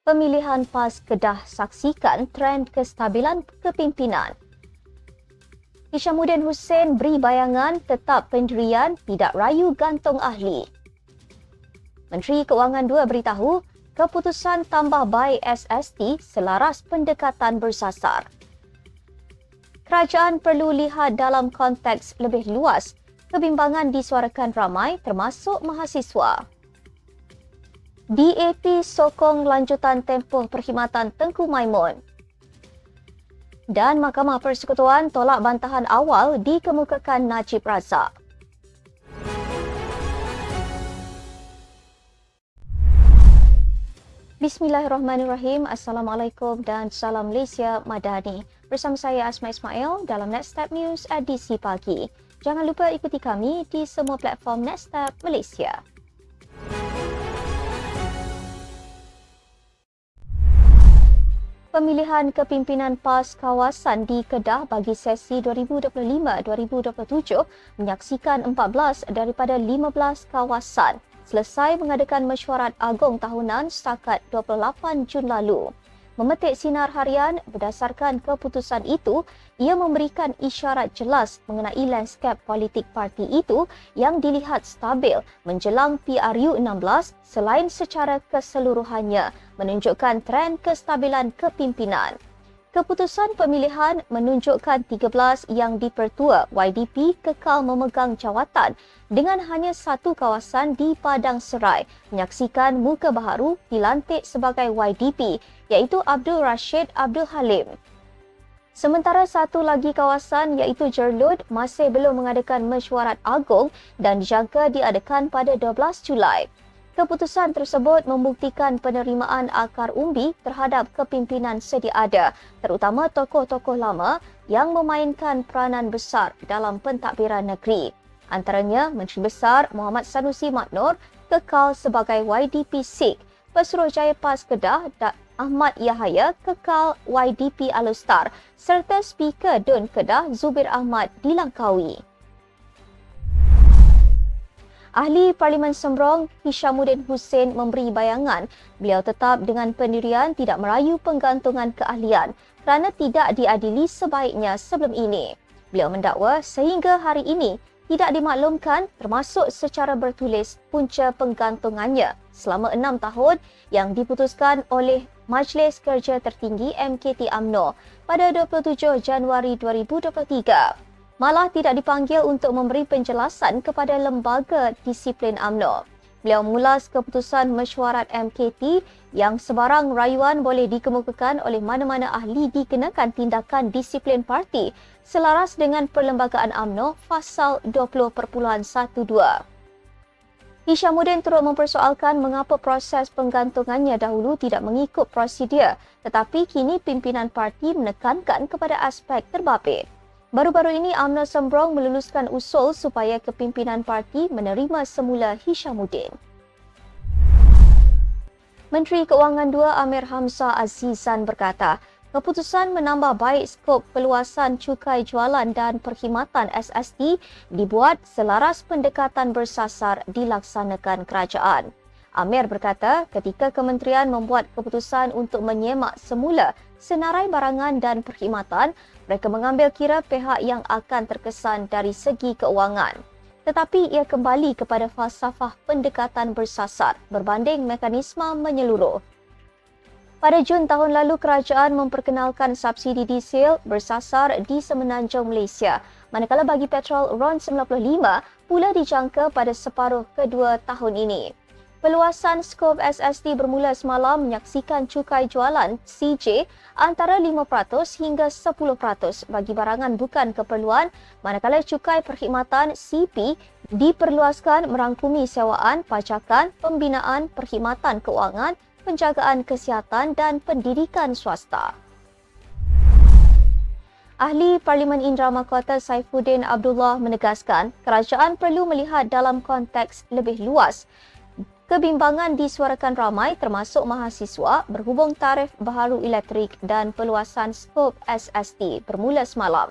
Pemilihan PAS Kedah saksikan trend kestabilan kepimpinan. Hishamuddin Hussein beri bayangan tetap pendirian tidak rayu gantung ahli. Menteri Keuangan 2 beritahu keputusan tambah baik SST selaras pendekatan bersasar. Kerajaan perlu lihat dalam konteks lebih luas kebimbangan disuarakan ramai termasuk mahasiswa. DAP sokong lanjutan tempoh perkhidmatan Tengku Maimun dan Mahkamah Persekutuan tolak bantahan awal dikemukakan Najib Razak. Bismillahirrahmanirrahim. Assalamualaikum dan salam Malaysia Madani. Bersama saya Asma Ismail dalam Next Step News edisi pagi. Jangan lupa ikuti kami di semua platform Next Step Malaysia. Pemilihan kepimpinan PAS kawasan di Kedah bagi sesi 2025-2027 menyaksikan 14 daripada 15 kawasan. Selesai mengadakan mesyuarat agung tahunan setakat 28 Jun lalu memetik sinar harian berdasarkan keputusan itu, ia memberikan isyarat jelas mengenai lanskap politik parti itu yang dilihat stabil menjelang PRU 16 selain secara keseluruhannya menunjukkan tren kestabilan kepimpinan. Keputusan pemilihan menunjukkan 13 yang dipertua YDP kekal memegang jawatan dengan hanya satu kawasan di Padang Serai menyaksikan muka baharu dilantik sebagai YDP iaitu Abdul Rashid Abdul Halim. Sementara satu lagi kawasan iaitu Jerlud masih belum mengadakan mesyuarat agung dan dijangka diadakan pada 12 Julai. Keputusan tersebut membuktikan penerimaan akar umbi terhadap kepimpinan sedia ada, terutama tokoh-tokoh lama yang memainkan peranan besar dalam pentadbiran negeri. Antaranya Menteri Besar Muhammad Sanusi Maknur kekal sebagai YDP SIG, Pesuruhjaya PAS Kedah dan Ahmad Yahaya kekal YDP Alustar serta Speaker DUN Kedah Zubir Ahmad dilangkaui. Ahli Parlimen Sembrong Hishamuddin Hussein memberi bayangan beliau tetap dengan pendirian tidak merayu penggantungan keahlian kerana tidak diadili sebaiknya sebelum ini. Beliau mendakwa sehingga hari ini tidak dimaklumkan termasuk secara bertulis punca penggantungannya selama enam tahun yang diputuskan oleh Majlis Kerja Tertinggi MKT AMNO pada 27 Januari 2023 malah tidak dipanggil untuk memberi penjelasan kepada lembaga disiplin AMNO. Beliau mengulas keputusan mesyuarat MKT yang sebarang rayuan boleh dikemukakan oleh mana-mana ahli dikenakan tindakan disiplin parti selaras dengan Perlembagaan AMNO Fasal 20.12. Hishamuddin turut mempersoalkan mengapa proses penggantungannya dahulu tidak mengikut prosedur tetapi kini pimpinan parti menekankan kepada aspek terbabit. Baru-baru ini UMNO Sembrong meluluskan usul supaya kepimpinan parti menerima semula Hishamuddin. Menteri Keuangan 2 Amir Hamzah Azizan berkata, keputusan menambah baik skop peluasan cukai jualan dan perkhidmatan SST dibuat selaras pendekatan bersasar dilaksanakan kerajaan. Amir berkata ketika kementerian membuat keputusan untuk menyemak semula senarai barangan dan perkhidmatan, mereka mengambil kira pihak yang akan terkesan dari segi keuangan. Tetapi ia kembali kepada falsafah pendekatan bersasar berbanding mekanisme menyeluruh. Pada Jun tahun lalu, kerajaan memperkenalkan subsidi diesel bersasar di semenanjung Malaysia. Manakala bagi petrol RON 95 pula dijangka pada separuh kedua tahun ini. Peluasan skop SST bermula semalam menyaksikan cukai jualan CJ antara 5% hingga 10% bagi barangan bukan keperluan manakala cukai perkhidmatan CP diperluaskan merangkumi sewaan, pajakan, pembinaan, perkhidmatan keuangan, penjagaan kesihatan dan pendidikan swasta. Ahli Parlimen Indra Mahkota Saifuddin Abdullah menegaskan kerajaan perlu melihat dalam konteks lebih luas Kebimbangan disuarakan ramai termasuk mahasiswa berhubung tarif baharu elektrik dan peluasan skop SST bermula semalam.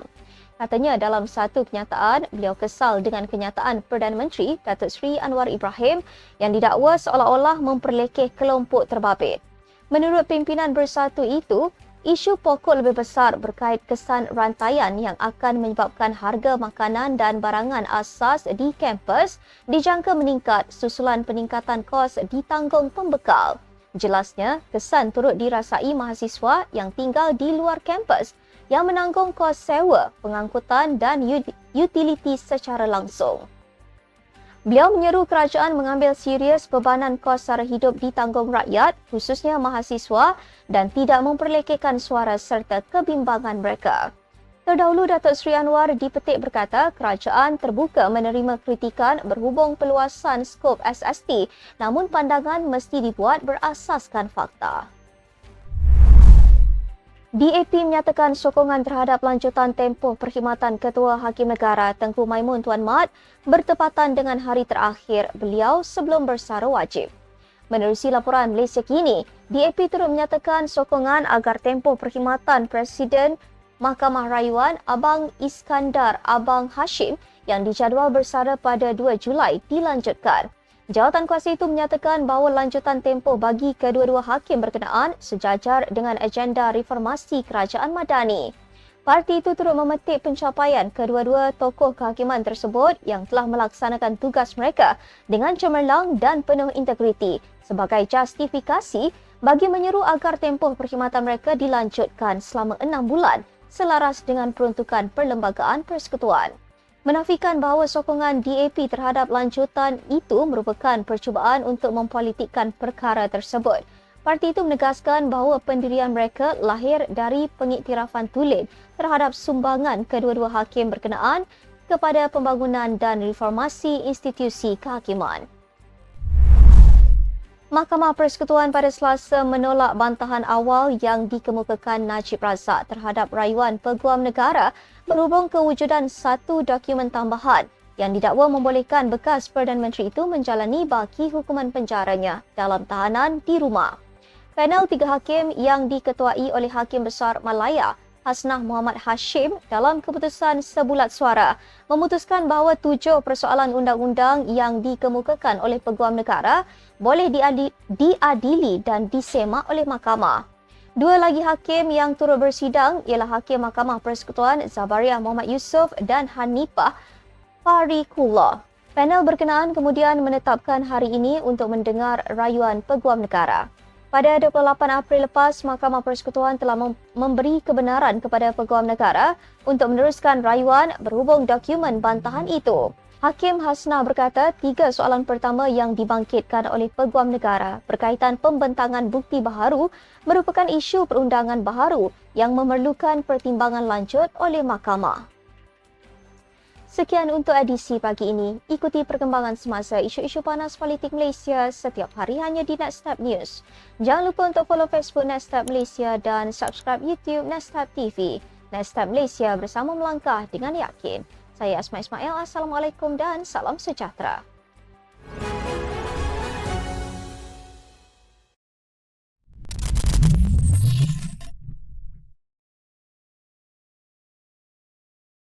Katanya dalam satu kenyataan, beliau kesal dengan kenyataan Perdana Menteri Datuk Seri Anwar Ibrahim yang didakwa seolah-olah memperlekeh kelompok terbabit. Menurut pimpinan bersatu itu, isu pokok lebih besar berkait kesan rantaian yang akan menyebabkan harga makanan dan barangan asas di kampus dijangka meningkat susulan peningkatan kos ditanggung pembekal. Jelasnya, kesan turut dirasai mahasiswa yang tinggal di luar kampus yang menanggung kos sewa, pengangkutan dan utiliti secara langsung. Beliau menyeru kerajaan mengambil serius bebanan kos sara hidup ditanggung rakyat, khususnya mahasiswa dan tidak memperlekehkan suara serta kebimbangan mereka. Terdahulu Datuk Seri Anwar dipetik berkata kerajaan terbuka menerima kritikan berhubung peluasan skop SST namun pandangan mesti dibuat berasaskan fakta. DAP menyatakan sokongan terhadap lanjutan tempoh perkhidmatan Ketua Hakim Negara Tengku Maimun Tuan Mat bertepatan dengan hari terakhir beliau sebelum bersara wajib. Menerusi laporan Malaysia kini, DAP turut menyatakan sokongan agar tempoh perkhidmatan Presiden Mahkamah Rayuan Abang Iskandar Abang Hashim yang dijadual bersara pada 2 Julai dilanjutkan. Jawatan kuasa itu menyatakan bahawa lanjutan tempoh bagi kedua-dua hakim berkenaan sejajar dengan agenda reformasi kerajaan madani. Parti itu turut memetik pencapaian kedua-dua tokoh kehakiman tersebut yang telah melaksanakan tugas mereka dengan cemerlang dan penuh integriti sebagai justifikasi bagi menyeru agar tempoh perkhidmatan mereka dilanjutkan selama enam bulan selaras dengan peruntukan Perlembagaan Persekutuan. Menafikan bahawa sokongan DAP terhadap lanjutan itu merupakan percubaan untuk mempolitikkan perkara tersebut. Parti itu menegaskan bahawa pendirian mereka lahir dari pengiktirafan tulen terhadap sumbangan kedua-dua hakim berkenaan kepada pembangunan dan reformasi institusi kehakiman. Mahkamah Persekutuan pada Selasa menolak bantahan awal yang dikemukakan Najib Razak terhadap rayuan peguam negara berhubung kewujudan satu dokumen tambahan yang didakwa membolehkan bekas Perdana Menteri itu menjalani baki hukuman penjaranya dalam tahanan di rumah. Panel tiga hakim yang diketuai oleh Hakim Besar Malaya Hasnah Muhammad Hashim dalam keputusan sebulat suara memutuskan bahawa tujuh persoalan undang-undang yang dikemukakan oleh peguam negara boleh diadili dan disemak oleh mahkamah. Dua lagi hakim yang turut bersidang ialah Hakim Mahkamah Persekutuan Zabariah Muhammad Yusof dan Hanifah Farikullah. Panel berkenaan kemudian menetapkan hari ini untuk mendengar rayuan peguam negara. Pada 28 April lepas, Mahkamah Persekutuan telah memberi kebenaran kepada Peguam Negara untuk meneruskan rayuan berhubung dokumen bantahan itu. Hakim Hasna berkata tiga soalan pertama yang dibangkitkan oleh Peguam Negara berkaitan pembentangan bukti baharu merupakan isu perundangan baharu yang memerlukan pertimbangan lanjut oleh mahkamah. Sekian untuk edisi pagi ini. Ikuti perkembangan semasa isu-isu panas politik Malaysia setiap hari hanya di Netstab News. Jangan lupa untuk follow Facebook Netstab Malaysia dan subscribe YouTube Netstab TV. Netstab Malaysia bersama melangkah dengan yakin. Saya Asma Ismail. Assalamualaikum dan salam sejahtera.